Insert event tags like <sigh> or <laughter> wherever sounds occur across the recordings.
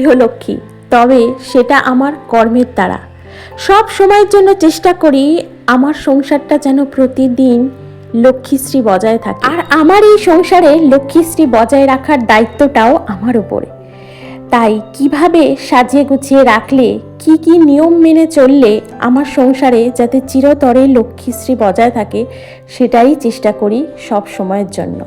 গৃহলক্ষ্মী তবে সেটা আমার কর্মের দ্বারা। সব সময়ের জন্য চেষ্টা করি আমার সংসারটা যেন প্রতিদিন লক্ষ্মীশ্রী বজায় থাকে। আর আমার এই সংসারে লক্ষ্মীশ্রী বজায় রাখার দায়িত্বটাও আমার উপরে। তাই কীভাবে সাজিয়ে গুছিয়ে রাখলে, কি কি নিয়ম মেনে চললে আমার সংসারে যাতে চিরতরে লক্ষ্মীশ্রী বজায় থাকে, সেটাই চেষ্টা করি সব সময়ের জন্য।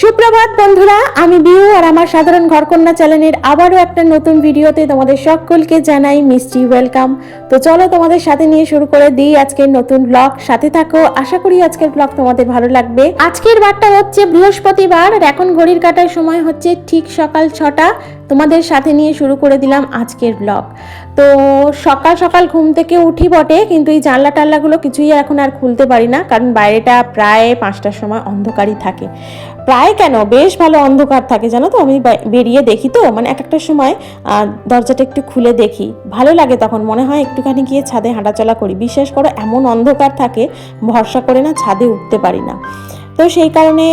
সুপ্রভাত বন্ধুরা, আমি বিউ আর আমার সাধারণ ঘরকন্যা চ্যানেলের আবারও একটা নতুন ভিডিওতে তোমাদের সকলকে জানাই মিষ্টি ওয়েলকাম তো চলো তোমাদের সাথে নিয়ে শুরু করে দিই আজকের নতুন ব্লগ সাথে থাকো, আশা করি আজকের ব্লগ তোমাদের ভালো লাগবে। আজকের বারটা হচ্ছে বৃহস্পতিবার আর এখন ঘড়ির কাটার সময় হচ্ছে ঠিক সকাল ছটা। তোমাদের সাথে নিয়ে শুরু করে দিলাম আজকের ব্লগ তো সকাল সকাল ঘুম থেকে উঠি বটে, কিন্তু এই জানলা টাল্লাগুলো কিছুই এখন আর খুলতে পারি না, কারণ বাইরেটা প্রায় পাঁচটার সময় অন্ধকারই থাকে। প্রায় কেন? বেশ ভালো অন্ধকার থাকে, জানো তো? আমি বেরিয়ে দেখি তো মানে এক একটা সময় দরজাটা একটু খুলে দেখি। ভালো লাগে তখন, মনে হয় একটুখানি গিয়ে ছাদে হাঁটাচলা করি। বিশ্বাস করো, এমন অন্ধকার থাকে, ভরসা করে না ছাদে উঠতে পারি না। তো সেই কারণে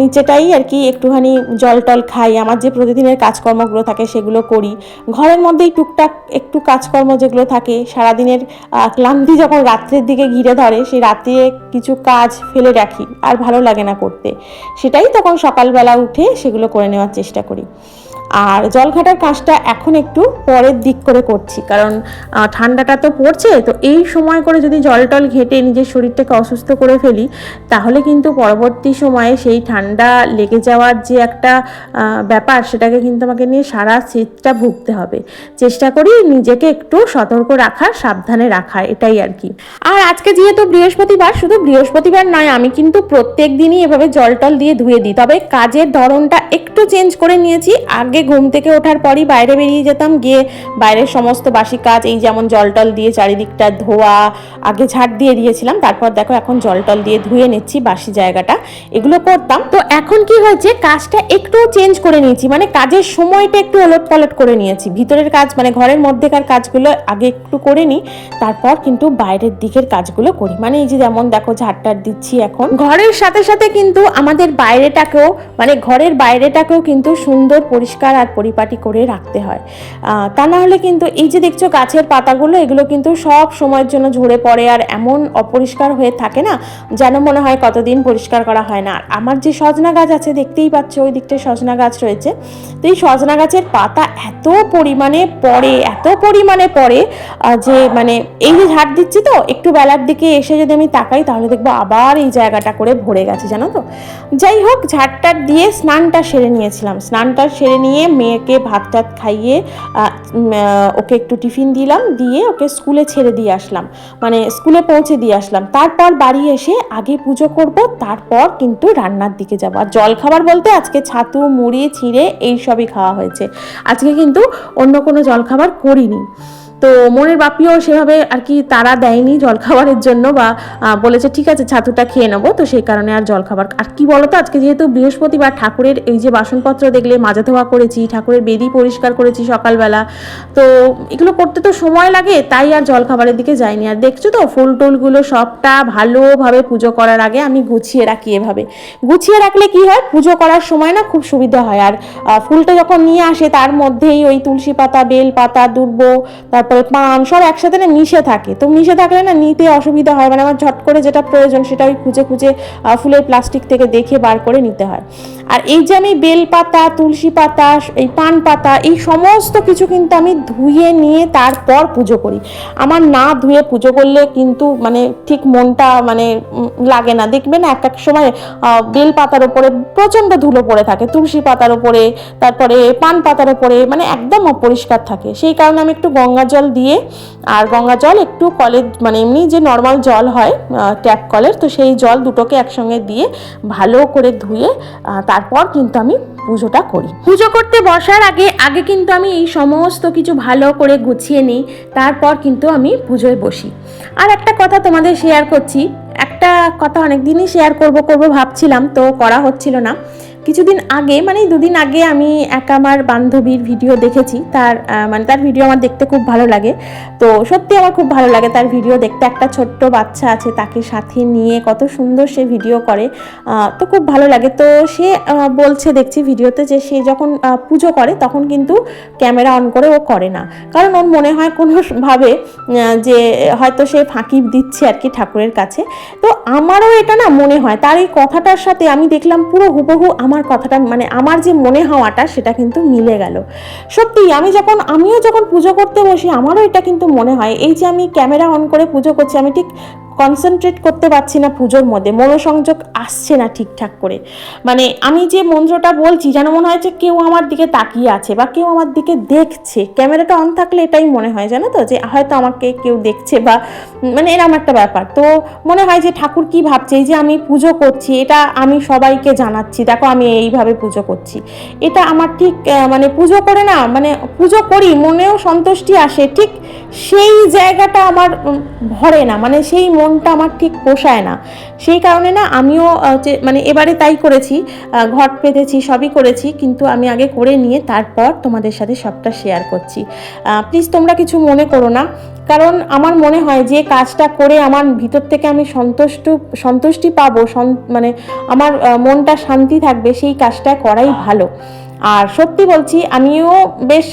নিচেটাই আর কি একটুখানি জল টল খাই। আমার যে প্রতিদিনের কাজকর্মগুলো থাকে সেগুলো করি। ঘরের মধ্যেই টুকটাক একটু কাজকর্ম যেগুলো থাকে, সারাদিনের ক্লান্তি যখন রাত্রের দিকে ঘিরে ধরে সেই রাত্রে কিছু কাজ ফেলে রাখি, আর ভালো লাগে না করতে। সেটাই তখন সকালবেলা উঠে সেগুলো করে নেওয়ার চেষ্টা করি। আর জল ঘাটার কাজটা এখন একটু পরের দিক করে করছি, কারণ ঠান্ডাটা তো পড়ছে, তো এই সময় করে যদি জল টল ঘেটে নিজের শরীরটাকে অসুস্থ করে ফেলি, তাহলে কিন্তু পরবর্তী সময়ে সেই ঠান্ডা লেগে যাওয়ার যে একটা ব্যাপার, সেটাকে কিন্তু আমাকে নিয়ে সারা শীতটা ভুগতে হবে। চেষ্টা করি নিজেকে একটু সতর্ক রাখার, সাবধানে রাখা এটাই আর কি। আর আজকে যেহেতু বৃহস্পতিবার, শুধু বৃহস্পতিবার নয়, আমি কিন্তু প্রত্যেক দিনই এভাবে জল টল দিয়ে ধুয়ে দিই। তবে কাজের ধরনটা একটু চেঞ্জ করে নিয়েছি, আগে ঘুম থেকে ওঠার পরই বাইরে বেরিয়ে যেতাম। গিয়ে বাইরের সমস্ত বাসি কাজ, এই যেমন জল টল দিয়ে চারিদিকটা ধোয়া, আগে ঝাড় দিয়ে দিয়েছিলাম। তারপর দেখো এখন জল টল দিয়ে ধুয়ে নিচ্ছি বাসি জায়গাটা। এগুলো করতাম। তো এখন কি হয়েছে, কাজটা একটু চেঞ্জ করে নিয়েছি। মানে কাজের সময়টা একটু ওলট পালট করে নিয়েছি। ভিতরের কাজ মানে ঘরের মধ্যেকার কাজগুলো আগে একটু করে নিই। তারপর কিন্তু বাইরের দিকের কাজগুলো করি। মানে এই যে যেমন দেখো ঝাড়টার দিচ্ছি এখন। ঘরের সাথে সাথে কিন্তু আমাদের বাইরেটাকেও মানে ঘরের বাইরেটাকেও কিন্তু সুন্দর পরিষ্কার আর পরিপাটি করে রাখতে হয়। তা না হলে কিন্তু এই যে দেখছ গাছের পাতাগুলো, এগুলো কিন্তু সব সময়ের জন্য ঝরে পড়ে আর এমন অপরিষ্কার হয়ে থাকে না, যেন মনে হয় কতদিন পরিষ্কার করা হয় না। আর আমার যে সজনা গাছ আছে, দেখতেই পাচ্ছ ওই দিকটায় সজনা গাছ রয়েছে। তো এই সজনা গাছের পাতা এত পরিমাণে পড়ে, এত পরিমাণে পড়ে যে মানে এই যে ঝাড় দিচ্ছি তো, একটু বেলার দিকে এসে যদি আমি তাকাই, তাহলে দেখব আবার এই জায়গাটা করে ভরে গেছে, জানো তো? যাই হোক, ঝাড়টা দিয়ে স্নানটা সেরে নিয়েছিলাম। স্নানটা সেরে নিয়ে মেয়েকে ভাত টাত খাইয়ে ওকে একটু টিফিন দিলাম, দিয়ে ওকে স্কুলে ছেড়ে দিয়ে আসলাম। মানে স্কুলে পৌঁছে দিয়ে আসলাম। তারপর বাড়ি এসে আগে পুজো করব, তারপর কিন্তু রান্নার দিকে যাব। আর জল খাবার বলতে আজকে ছাতু, মুড়ি, ছিঁড়ে এইসবই খাওয়া হয়েছে। আজকে কিন্তু অন্য কোনো জলখাবার করিনি। তো মনের বাপিও সেভাবে আর কি তারা দেয়নি জলখাবারের জন্য বা বলেছে, ঠিক আছে, ছাতুটা খেয়ে নেব। তো সেই কারণে আর জলখাবার আর কি বলতো, আজকে যেহেতু বৃহস্পতিবার ঠাকুরের এই যে বাসনপত্র দেখলে, মাজা ধোয়া করেছি, ঠাকুরের বেদি পরিষ্কার করেছি সকালবেলা, তো এগুলো করতে তো সময় লাগে, তাই আর জলখাবারের দিকে যাইনি। আর দেখছ তো, ফুল টুলগুলো সবটা ভালোভাবে পুজো করার আগে আমি গুছিয়ে রাখি এভাবে। গুছিয়ে রাখলে কি হয়, পুজো করার সময় না খুব সুবিধা হয়। আর ফুলটা যখন নিয়ে আসে, তার মধ্যেই ওই তুলসী পাতা, বেল পাতা, দুর্ব, তারপরে পান সব একসাথে না মিশে থাকে। তো মিশে থাকলে না নিতে অসুবিধা হয় মানে আমার ঝট করে যেটা প্রয়োজন সেটা ওই খুঁজে খুঁজে ফুলের প্লাস্টিক থেকে দেখে বার করে নিতে হয়। আর এই যে আমি বেল পাতা, তুলসী পাতা এই পান পাতা, এই সমস্ত কিছু কিন্তু আমি ধুয়ে নিয়ে তারপর পুজো করি। আমার না ধুয়ে পুজো করলে কিন্তু মানে ঠিক মনটা মানে লাগে না। দেখবে না এক এক সময় বেল পাতার উপরে প্রচণ্ড ধুলো পড়ে থাকে, তুলসী পাতার উপরে তারপরে পান পাতার উপরে মানে একদম অপরিষ্কার থাকে। সেই কারণে আমি একটু গঙ্গা জল দিয়ে আর গঙ্গা জল একটু কলের মানে এমনি যে নর্মাল জল হয় ট্যাপ কলের, তো সেই জল দুটোকে একসঙ্গে দিয়ে ভালো করে ধুয়ে তারপর কিন্তু আমি পুজোটা করি। পুজো করতে বসার আগে আগে কিন্তু আমি এই সমস্ত কিছু ভালো করে গুছিয়ে নিই, তারপর কিন্তু আমি পুজোয় বসি। আর একটা কথা তোমাদের শেয়ার করছি, একটা কথা অনেক দিনই শেয়ার করব করব ভাবছিলাম, তো করা হচ্ছিল না। কিছুদিন আগে মানে দুদিন আগে আমি এক আমার বান্ধবীর ভিডিও দেখেছি। তার মানে তার ভিডিও আমার দেখতে খুব ভালো লাগে। তো সত্যি আমার খুব ভালো লাগে তার ভিডিও দেখতে। একটা ছোট্ট বাচ্চা আছে তাকে সাথে নিয়ে কত সুন্দর সে ভিডিও করে। তো খুব ভালো লাগে। তো সে বলছে দেখছি ভিডিওতে যে সে যখন পুজো করে তখন কিন্তু ক্যামেরা অন করে ও করে না। কারণ ওর মনে হয় কোনো ভাবে যে হয়তো সে ফাঁকি দিচ্ছে আর কি ঠাকুরের কাছে। তো আমারও এটা না মনে হয়। তার এই কথাটার সাথে আমি দেখলাম পুরো হুবহু আমার কথাটা মানে আমার যে মনে হওয়াটা সেটা কিন্তু মিলে গেল। সত্যি আমি যখন, আমিও যখন পুজো করতে বসি, আমারও এটা কিন্তু মনে হয়। এই যে আমি ক্যামেরা অন করে পুজো করছি, আমি ঠিক কনসেন্ট্রেট করতে পারছি না পুজোর মধ্যে, মনোসংযোগ আসছে না ঠিকঠাক করে। মানে আমি যে মন্ত্রটা বলছি, যেন মনে হয় যে কেউ আমার দিকে তাকিয়ে আছে বা কেউ আমার দিকে দেখছে। ক্যামেরাটা অন থাকলে এটাই মনে হয়, জানো তো? যে হয়তো আমাকে কেউ দেখছে বা মানে এরকম একটা ব্যাপার। তো মনে হয় যে ঠাকুর কি ভাবছে, এই যে আমি পুজো করছি, এটা আমি সবাইকে জানাচ্ছি, দেখো আমি এইভাবে পুজো করছি। এটা আমার ঠিক মানে পুজো করে না মানে পুজো করি, মনেও সন্তুষ্টি আসে, ঠিক সেই জায়গাটা আমার ভরে না। মানে সেই মনটা আমার ঠিক পোষায় না। সেই কারণে না আমিও মানে এবারে তাই করেছি ঘট পেতেছি, সবই করেছি, কিন্তু আমি আগে করে নিয়ে তারপর তোমাদের সাথে সবটা শেয়ার করছি। প্লিজ তোমরা কিছু মনে করো না, কারণ আমার মনে হয় যে কাজটা করে আমার ভিতর থেকে আমি সন্তুষ্ট, সন্তুষ্টি পাবো মানে আমার মনটা শান্তি থাকবে, সেই কাজটা করাই ভালো। আর সত্যি বলছি, আমিও বেশ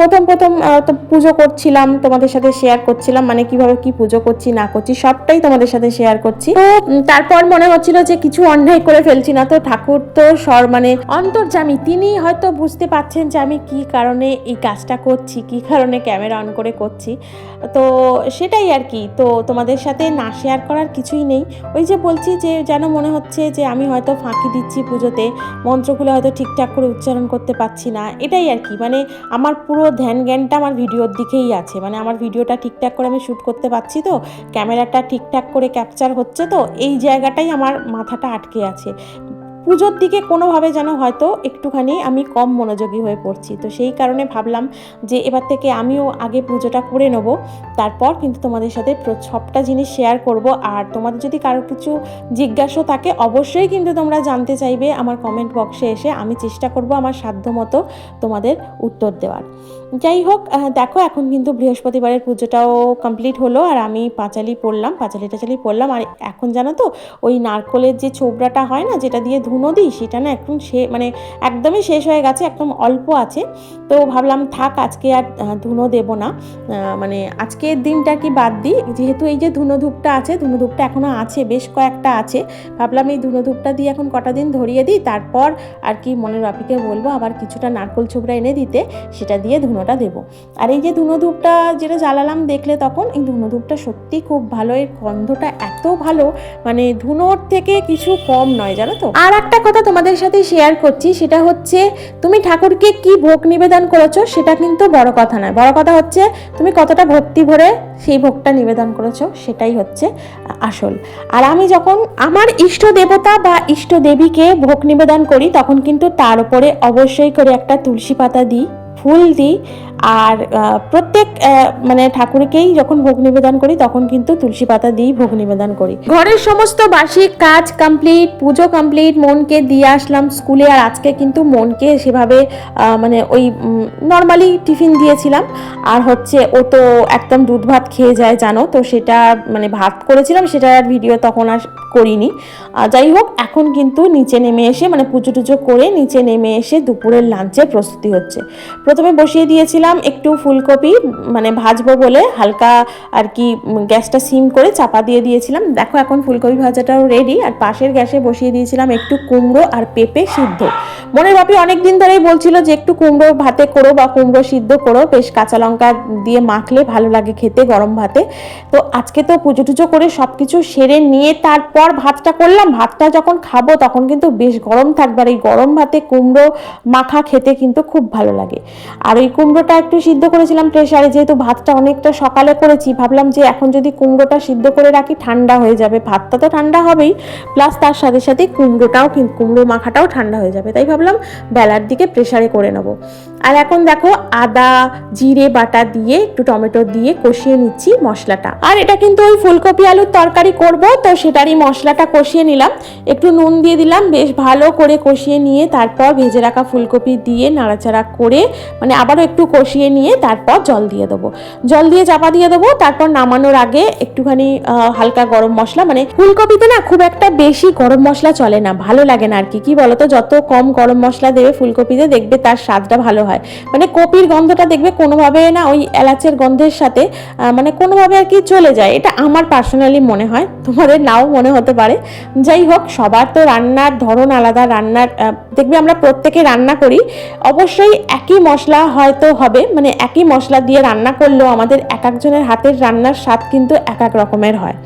প্রথম প্রথম তো পুজো করছিলাম, তোমাদের সাথে শেয়ার করছিলাম মানে কীভাবে কি পুজো করছি, না করছি, সবটাই তোমাদের সাথে শেয়ার করছি। তো তারপর মনে হচ্ছিল যে কিছু অন্যায় করে ফেলছি না, তো ঠাকুর তো সর মানে অন্তর্জামী তিনি হয়তো বুঝতে পারছেন যে আমি কি কারণে এই কাজটা করছি, কি কারণে ক্যামেরা অন করে করছি। তো সেটাই আর কি, তো তোমাদের সাথে না শেয়ার করার কিছুই নেই। ওই যে বলছি যে, যেন মনে হচ্ছে যে, আমি হয়তো ফাঁকি দিচ্ছি পুজোতে, মন্ত্রগুলো হয়তো ঠিকঠাক করে উচ্চারণ করতে পারছি না, এটাই আর কি। মানে আমার পুরো ধ্যান জ্ঞানটা আমার ভিডিওর দিকেই আছে। মানে আমার ভিডিওটা ঠিকঠাক করে আমি শ্যুট করতে পারছি তো, ক্যামেরাটা ঠিকঠাক করে ক্যাপচার হচ্ছে তো, এই জায়গাটাই আমার মাথাটা আটকে আছে। পুজোর দিকে কোনোভাবে যেন হয়তো একটুখানি আমি কম মনোযোগী হয়ে পড়ছি। তো সেই কারণে ভাবলাম যে এবার থেকে আমিও আগে পুজোটা করে নেব, তারপর কিন্তু তোমাদের সাথে সবটা জিনিস শেয়ার করব। আর তোমাদের যদি কারও কিছু জিজ্ঞাসা থাকে, অবশ্যই কিন্তু তোমরা জানতে চাইবে আমার কমেন্ট বক্সে এসে। আমি চেষ্টা করব আমার সাধ্য মতো তোমাদের উত্তর দেওয়ার। যাই হোক দেখো, এখন কিন্তু বৃহস্পতিবারের পুজোটাও কমপ্লিট হলো আর আমি পাঁচালি পড়লাম, পাঁচালি টাচালি পড়লাম। আর এখন জানো তো, ওই নারকলের যে ছোবড়াটা হয় না, যেটা দিয়ে ধুনো দিই, সেটা না এখন সে মানে একদমই শেষ হয়ে গেছে, একদম অল্প আছে। তো ভাবলাম থাক, আজকে আর ধুনো দেবো না। মানে আজকের দিনটা কি বাদ দিই? যেহেতু এই যে ধুনো ধূপটা আছে, ধুনো ধূপটা এখনও আছে, বেশ কয়েকটা আছে। ভাবলাম এই ধুনো ধূপটা দিয়ে এখন কটা দিন ধরিয়ে দিই, তারপর আর কি মনের বাপিকে বলব, আবার কিছুটা নারকল ছোবড়া এনে দিতে, সেটা দিয়ে ধুনোটা দেবো। আর এই যে ধুনো ধূপটা যেটা জ্বালালাম দেখলে তখন, এই ধুনো ধূপটা সত্যি খুব ভালো, এর গন্ধটা এত ভালো মানে ধুনোর থেকে কিছু কম নয়, জানো তো। আর একটা কথা তোমাদের সাথে শেয়ার করছি, সেটা হচ্ছে তুমি ঠাকুরকে কি ভোগ নিবেদন করেছ সেটা কিন্তু বড় কথা নয়। বড় কথা হচ্ছে তুমি কতটা ভক্তি ভরে সেই ভোগটা নিবেদন করেছ, সেটাই হচ্ছে আসল। আর আমি যখন আমার ইষ্ট দেবতা বা ইষ্ট দেবীকে ভোগ নিবেদন করি, তখন কিন্তু তার উপরে অবশ্যই করে একটা তুলসী পাতা দিই। ফুল দিই আর প্রত্যেক মানে ঠাকুরকেই যখন ভোগ নিবেদন করি তখন কিন্তু তুলসী পাতা দিয়েই ভোগ নিবেদন করি। ঘরের সমস্ত বার্ষিক কাজ কমপ্লিট পুজো কমপ্লিট মনকে দিয়ে আসলাম স্কুলে আর আজকে কিন্তু মনকে সেভাবে মানে ওই নর্মালি টিফিন দিয়েছিলাম। আর হচ্ছে ও তো একদম দুধ ভাত খেয়ে যায় জানো, তো সেটা মানে ভাত করেছিলাম সেটা আর ভিডিও তখন আর করিনি। যাই হোক, এখন কিন্তু নিচে নেমে এসে মানে পুজো টুজো করে নিচে নেমে এসে দুপুরের লাঞ্চের প্রস্তুতি হচ্ছে। প্রথমে বসিয়ে দিয়েছিলাম একটু ফুলকপি মানে ভাজবো বলে হালকা আর কি গ্যাসটা সিম করে চাপা দিয়ে দিয়েছিলাম। দেখো এখন ফুলকপি ভাজাটাও রেডি আর পাশের গ্যাসে বসিয়ে দিয়েছিলাম একটু কুমড়ো আর পেঁপে সিদ্ধ। মনের বাপি অনেক দিন ধরেই বলছিল যে একটু কুমড়ো ভাতে করো বা কুমড়ো সিদ্ধ করো, বেশ কাঁচা লঙ্কা দিয়ে মাখলে ভালো লাগে খেতে গরম ভাতে। তো আজকে তো পুজো টুজো করে সব কিছু সেরে নিয়ে তারপর ভাতটা করলাম। ভাতটা যখন খাব তখন কিন্তু বেশ গরম থাকবে আর এই গরম ভাতে কুমড়ো মাখা খেতে কিন্তু খুব ভালো লাগে। আর ওই কুমড়োটা একটু সিদ্ধ করেছিলাম প্রেশারে যেহেতু ভাতটা অনেকটা সকালে করেছি, ভাবলাম যে এখন যদি কুমড়োটা সিদ্ধ করে রাখি, ঠান্ডা হয়ে যাবে। ভাতটা তো ঠান্ডা হবেই প্লাস তার সাথে সাথে কুমড়োটাও কুমড়ো মাখাটাও ঠান্ডা হয়ে যাবে। তাই ভাবলাম বেলার দিকে প্রেশারে করে নেব। আর এখন দেখো আদা, জিরে বাটা দিয়ে একটু টমেটো দিয়ে কষিয়ে নিচ্ছি মশলাটা। আর এটা কিন্তু ওই ফুলকপি আলুর তরকারি করব, তো সেটারই মশলাটা কষিয়ে নিলাম। একটু নুন দিয়ে দিলাম, বেশ ভালো করে কষিয়ে নিয়ে তারপর ভেজে রাখা ফুলকপি দিয়ে নাড়াচাড়া করে মানে আবারও একটু কষিয়ে নিয়ে তারপর জল দিয়ে দেবো। জল দিয়ে চাপা দিয়ে দেবো, তারপর নামানোর আগে একটুখানি হালকা গরম মশলা মানে ফুলকপিতে না খুব একটা বেশি গরম মশলা চলে না, ভালো লাগে না আর কি কি বলতো, যত কম গরম মশলা দেবে ফুলকপিতে, দেখবে তার স্বাদটা ভালো হয়। মানে কপির গন্ধটা দেখবে কোনোভাবে না ওই এলাচের গন্ধের সাথে মানে কোনোভাবে আর কি চলে যায়। এটা আমার পার্সোনালি মনে হয়, তোমাদের নাও মনে হতে পারে। যাই হোক, সবার তো রান্নার ধরন আলাদা, রান্নার দেখবে আমরা প্রত্যেকে রান্না করি, অবশ্যই একই মশলা হয়তো হবে মানে একই মশলা দিয়ে রান্না করলেও আমাদের এক একজনের হাতের রান্নার স্বাদ কিন্তু এক এক রকমের হয়।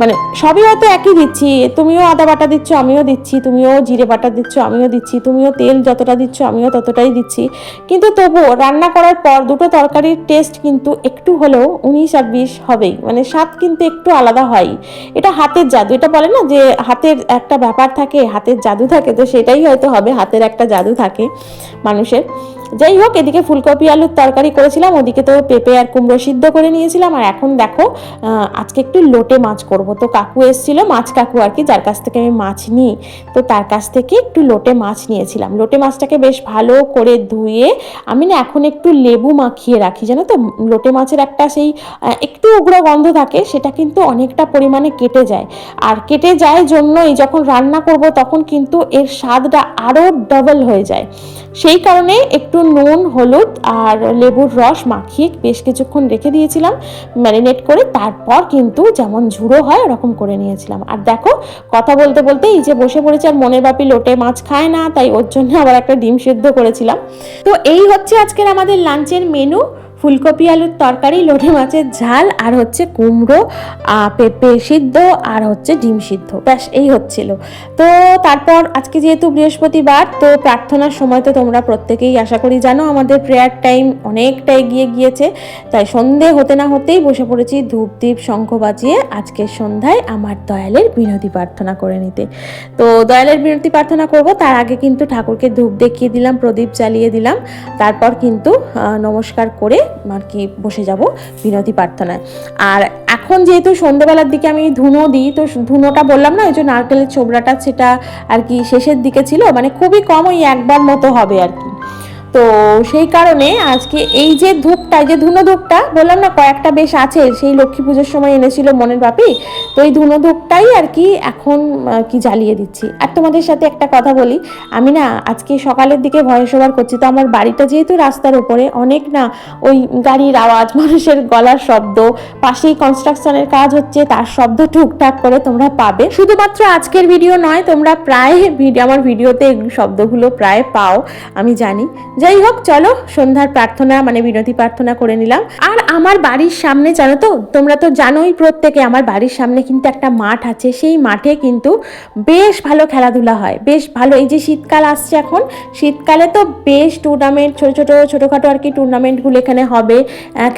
মানে সবই হয়তো একই দিচ্ছি, তুমিও আদা বাটা দিচ্ছ, আমিও দিচ্ছি, তুমিও জিরে বাটা দিচ্ছ, আমিও দিচ্ছি, তুমিও তেল যতটা দিচ্ছ, আমিও ততটাই দিচ্ছি। কিন্তু তবুও রান্না করার পর দুটো তরকারির টেস্ট কিন্তু একটু হলেও উনিশ আর বিশ হবেই মানে স্বাদ কিন্তু একটু আলাদা হয় এটা হাতের জাদু, এটা বলে না যে হাতের একটা ব্যাপার থাকে, হাতের জাদু থাকে, তো সেটাই হয়তো হবে, হাতের একটা জাদু থাকে মানুষের। যাই হোক, এদিকে ফুলকপি আলুর তরকারি করেছিলাম, ওদিকে তো পেঁপে আর কুমড়ো সিদ্ধ করে নিয়েছিলাম, আর এখন দেখো আজকে একটু লোটে মাছ করব। তো কাকু এসেছিল, মাছ কাকু আর কি, যার কাছ থেকে আমি মাছ নিই, তো তার কাছ থেকে একটু লোটে মাছ নিয়েছিলাম। লোটে মাছটাকে বেশ ভালো করে ধুয়ে, আমি না এখন একটু লেবু মাখিয়ে রাখি, জানো তো? লোটে মাছের একটা সেই একটু উগ্র গন্ধ থাকে, সেটা কিন্তু অনেকটা পরিমাণে কেটে যায়। আর কেটে যায় জন্যই যখন রান্না করব, তখন কিন্তু এর স্বাদটা আরও ডবল হয়ে যায়। সেই কারণে একটু নুন, হলুদ আর লেবুর রস মাখিয়ে বেশ কিছুক্ষণ রেখে দিয়েছিলাম, ম্যারিনেট করে তারপর কিন্তু যেমন ঝুড়ো হয় ওরকম করে নিয়েছিলাম। আর দেখো, কথা বলতে বলতে এই যে বসে পড়েছে আর মনের বাপি লোটে মাছ খায় না, তাই ওর জন্য আবার একটা ডিম সেদ্ধ করেছিলাম। তো এই হচ্ছে আজকের আমাদের লাঞ্চের মেনু ফুলকপি, আলুর তরকারি, লোটে মাছের ঝাল, আর হচ্ছে কুমড়ো পেঁপে সিদ্ধ, আর হচ্ছে ডিম সিদ্ধ। ব্যাস, এই হচ্ছিল। তো তারপর আজকে যেহেতু বৃহস্পতিবার, তো প্রার্থনার সময় তো তোমরা প্রত্যেকেই আশা করি জানো, আমাদের প্রেয়ার টাইম অনেকটা এগিয়ে গিয়েছে। তাই সন্ধে হতে না হতেই বসে পড়েছি ধূপ দ্বীপ শঙ্খ বাজিয়ে আজকের সন্ধ্যায় আমার দয়ালের বিনতি প্রার্থনা করে নিতে। তো দয়ালের বিনতি প্রার্থনা করব, তার আগে কিন্তু ঠাকুরকে ধূপ দেখিয়ে দিলাম, প্রদীপ জ্বালিয়ে দিলাম। তারপর কিন্তু নমস্কার করে আর কি বসে যাব বিনতি প্রার্থনায়। আর এখন যেহেতু সন্ধ্যেবেলার দিকে আমি ধুনো দিই, তো ধুনোটা বললাম না, ওই যে নারকেলের ছোবড়াটা, সেটা আর কি শেষের দিকে ছিল মানে খুবই কম ওই একবার মতো হবে আর কি। তো সেই কারণে আজকে এই যে ধূপটা যে ধুনো ধূপটা, বললাম না কয়েকটা বেশ আছে, সেই লক্ষ্মী পুজোর সময় এনেছিল মনের বাপি তো এই ধুনো ধূপটাই আর কি এখন কি জ্বালিয়ে দিচ্ছি। আর তোমাদের সাথে একটা কথা বলি, আমি না আজকে সকালের দিকে ভয়েস ওভার করছি, তো আমার বাড়িটা যেহেতু রাস্তার উপরে, অনেক না ওই গাড়ির আওয়াজ, <laughs> মানুষের গলার শব্দ, পাশেই কনস্ট্রাকশনের কাজ হচ্ছে, তার শব্দ টুকটাক করে তোমরা পাবে। শুধুমাত্র আজকের ভিডিও নয়, তোমরা প্রায় আমার ভিডিওতে শব্দগুলো প্রায় পাও, আমি জানি। যাই হোক, চলো, সন্ধ্যার প্রার্থনা মানে বিনতি প্রার্থনা করে নিলাম। আর আমার বাড়ির সামনে, জানো তো, তোমরা তো জানোই প্রত্যেকে, আমার বাড়ির সামনে কিন্তু একটা মাঠ আছে। সেই মাঠে কিন্তু বেশ ভালো খেলাধুলা হয়, বেশ ভালো। এই যে শীতকাল আসছে এখন, শীতকালে তো বেশ টুর্নামেন্ট ছোট ছোট, ছোটোখাটো আর কি টুর্নামেন্টগুলো এখানে হবে।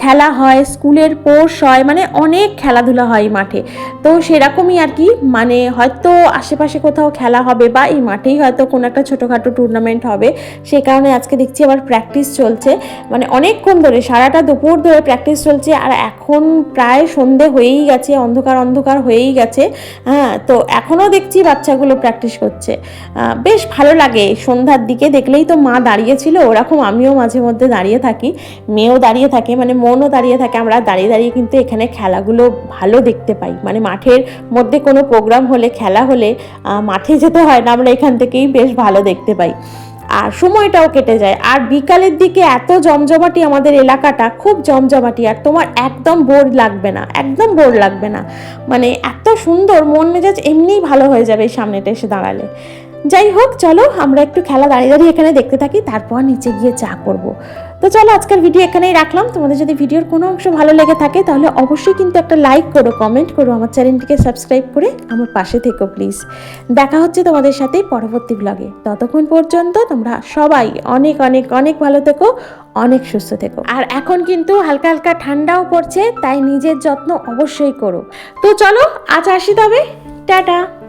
খেলা হয়, স্কুলের কোর্স হয় মানে অনেক খেলাধুলা হয় মাঠে। তো সেরকমই আর কি মানে হয়তো আশেপাশে কোথাও খেলা হবে বা এই মাঠেই হয়তো কোনো একটা ছোটোখাটো টুর্নামেন্ট হবে। সে কারণে আজকে দেখছি আবার প্র্যাকটিস চলছে। মানে অনেকক্ষণ ধরে, সারাটা দুপুর ধরে প্র্যাকটিস চলছে, আর এখন প্রায় সন্ধে হয়েই গেছে, অন্ধকার অন্ধকার হয়েই গেছে। হ্যাঁ তো এখনও দেখছি বাচ্চাগুলো প্র্যাকটিস করছে। বেশ ভালো লাগে, সন্ধ্যার দিকে দেখলেই তো মা দাঁড়িয়েছিল ওরকম আমিও মাঝে মধ্যে দাঁড়িয়ে থাকি, মেয়েও দাঁড়িয়ে থাকে মানে মনও দাঁড়িয়ে থাকে, আমরা দাঁড়িয়ে দাঁড়িয়ে কিন্তু এখানে খেলাগুলো ভালো দেখতে পাই। মানে মাঠের মধ্যে কোনো প্রোগ্রাম হলে, খেলা হলে মাঠে যেতে হয় না, আমরা এখান থেকেই বেশ ভালো দেখতে পাই। আর সময়টাও কেটে যায়। আর বিকালের দিকে এত জমজমাটি আমাদের এলাকাটা খুব জমজমাটি আর তোমার একদম বোর লাগবে না, একদম বোর লাগবে না। মানে এত সুন্দর, মন মেজাজ এমনিই ভালো হয়ে যাবে এই সামনেটা এসে দাঁড়ালে। যাই হোক, চলো, আমরা একটু খেলা দাঁড়িয়ে দাঁড়িয়ে এখানে দেখতে থাকি, তারপর নিচে গিয়ে চা করব। তো চলো, আজকের ভিডিও এখানেই রাখলাম। তোমাদের যদি ভিডিওর কোনো অংশ ভালো লেগে থাকে, তাহলে অবশ্যই কিন্তু একটা লাইক করো কমেন্ট করো, আমার চ্যানেলটিকে সাবস্ক্রাইব করে আমার পাশে থেকো প্লিজ দেখা হচ্ছে তোমাদের সাথে পরবর্তী ব্লগে ততক্ষণ পর্যন্ত তোমরা সবাই অনেক অনেক অনেক ভালো থেকো, অনেক সুস্থ থেকো। আর এখন কিন্তু হালকা হালকা ঠান্ডাও পড়ছে, তাই নিজের যত্ন অবশ্যই করো। তো চলো, আজ আসি তবে। টাটা!